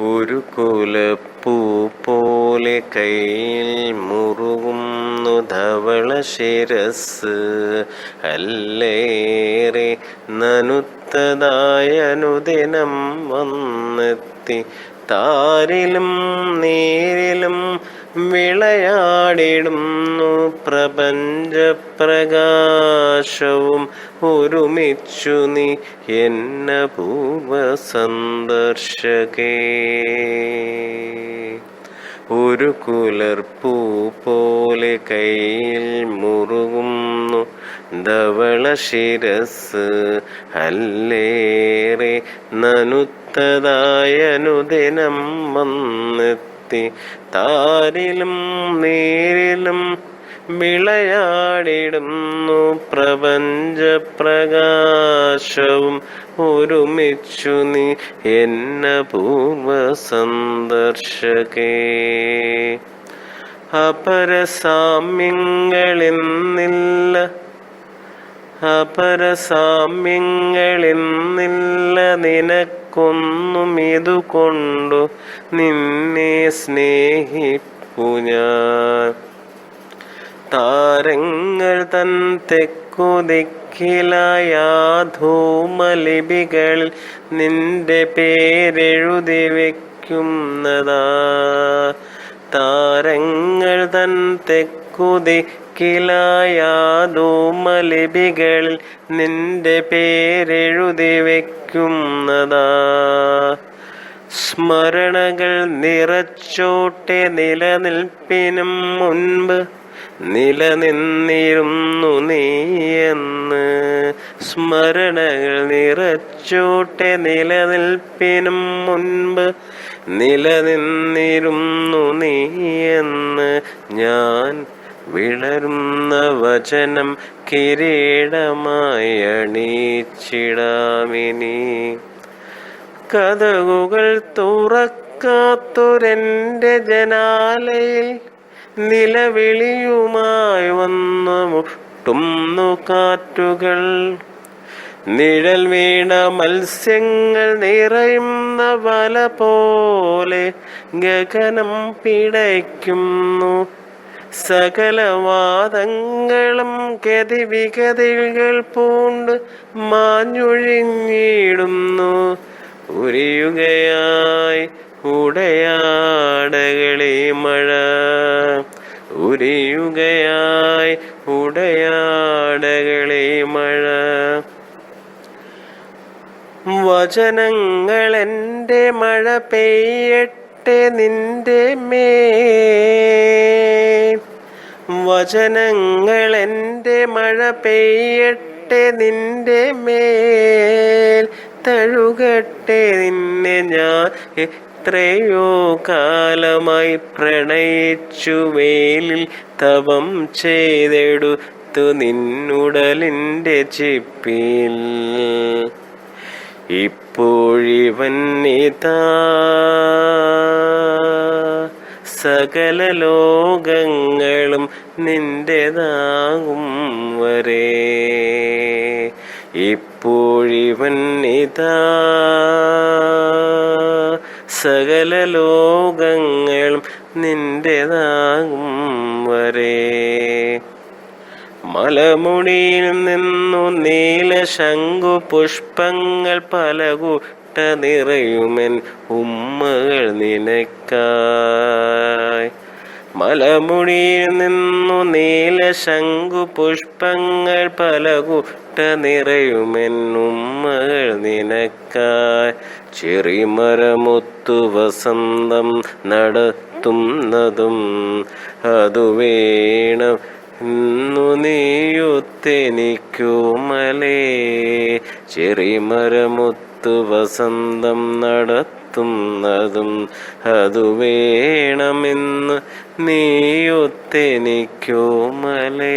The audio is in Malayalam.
ഒരു കുലപ്പൂ പോലെ കയ്യിൽ മുറുകുന്നു ധവള ശിരസ്. അല്ലേറെ നനുത്തതായനുദിനം വന്നെത്തി. താരിലും നീരിലും വിളയാടിടുന്നു. പ്രപഞ്ചപ്രകാശവും ഒരുമിച്ചു നീ എന്ന പൂർവ സന്ദർശകേ ഒരു കുലർപ്പൂ പോലെ കയ്യിൽ മുറുകുന്നു. ധവള ശിരസ് അല്ലേറെ നനുത്തതായ അനുദിനം വന്നെത്തി താരിലും നീരിലും വിളയാടിടുന്നു പ്രപഞ്ചപ്രകാശവും ഒരുമിച്ചു നീ എന്ന പൂർവ സന്ദർശകേ അപരസാമ്യങ്ങളിന്നില്ല അപരസാമ്യങ്ങളിന്നില്ല നിനക്കൊന്നും ഇതുകൊണ്ടു നിന്നെ സ്നേഹിപ്പു ഞാൻ. താരങ്ങൾ തൻ തെക്കു ദിക്കിലായാധൂമലിപികൾ നിന്റെ പേരെഴുതി വെക്കുന്നതാ. താരങ്ങൾ തൻ തെക്കുദിക്കിലായാധൂമലിപികളിൽ നിന്റെ പേരെഴുതി വയ്ക്കുന്നതാ സ്മരണകൾ നിറച്ചോട്ടെ നിലനിൽപ്പിനും മുൻപ് നിലനിന്നിരുന്നു നീയെന്ന് സ്മരണകൾ നിറച്ചോട്ടെ നിലനിൽപ്പിനും മുൻപ് നിലനിന്നിരുന്നു നീയെന്ന് ഞാൻ വിളരുന്ന വചനം കിരീടമായി അണീച്ചിടാമിനി കഥകുകൾ തുറക്കാത്തൊരെന്റെ ജനാലയിൽ നിലവിളിയുമായി വന്നു മുട്ടുന്നു കാറ്റുകൾ. നിഴൽ വീണ മത്സ്യങ്ങൾ നിറയുന്ന വല പോലെ ഗഗനം പിടയ്ക്കുന്നു. സകലവാദങ്ങളും ഗതിവിഗതികൾ പൂണ്ട് മാഞ്ഞൊഴിഞ്ഞിടുന്നു ഉരിയുകയായി ഉടയാടകളെ മഴ. ഉരിയുകയായി ഉടയാടകളെ മഴ. വചനങ്ങൾ എന്റെ മഴ പെയ്യട്ടെ. നിന്റെ മേ വചനങ്ങൾ എന്റെ മഴ പെയ്യട്ടെ നിന്റെ മേൽ. തഴുകട്ടെ നിന്നെ ഞാൻ എത്രയോ കാലമായി പ്രണയിച്ചു വേലിൽ തപം ചെയ്തെടുത്തു നിന്നുടലിന്റെ ചിപ്പിൽ. ഇപ്പോഴിവൻ ഇതാ സകല ലോകങ്ങളും നിന്റേതാകും വരെ. ഇപ്പോഴിവൻ ഇതാ സകല ലോകങ്ങളും നിന്റേതാകും വരെ. മലമുടിയിൽ നിന്നു നീല ശംഖു പുഷ്പങ്ങൾ പല കൂട്ട നിറയുമെൻ ഉമ്മകൾ നിനക്കായി. മലമുടിയിൽ നിന്നു നീല ശംഖു പുഷ്പങ്ങൾ പല കൂട്ട നിറയുമെൻ ഉമ്മകൾ നിനക്കായി. ചെറിമരമുത്തു വസന്തം നടത്തുന്നതും അതു വേണം ഇന്നു നീയൊത്തെനിക്കു മലേ ചെറിമരമുത്തു വസന്തം നടത്തുന്നതും അതു വേണമെന്ന് നീയൊത്തെനിക്കു മലേ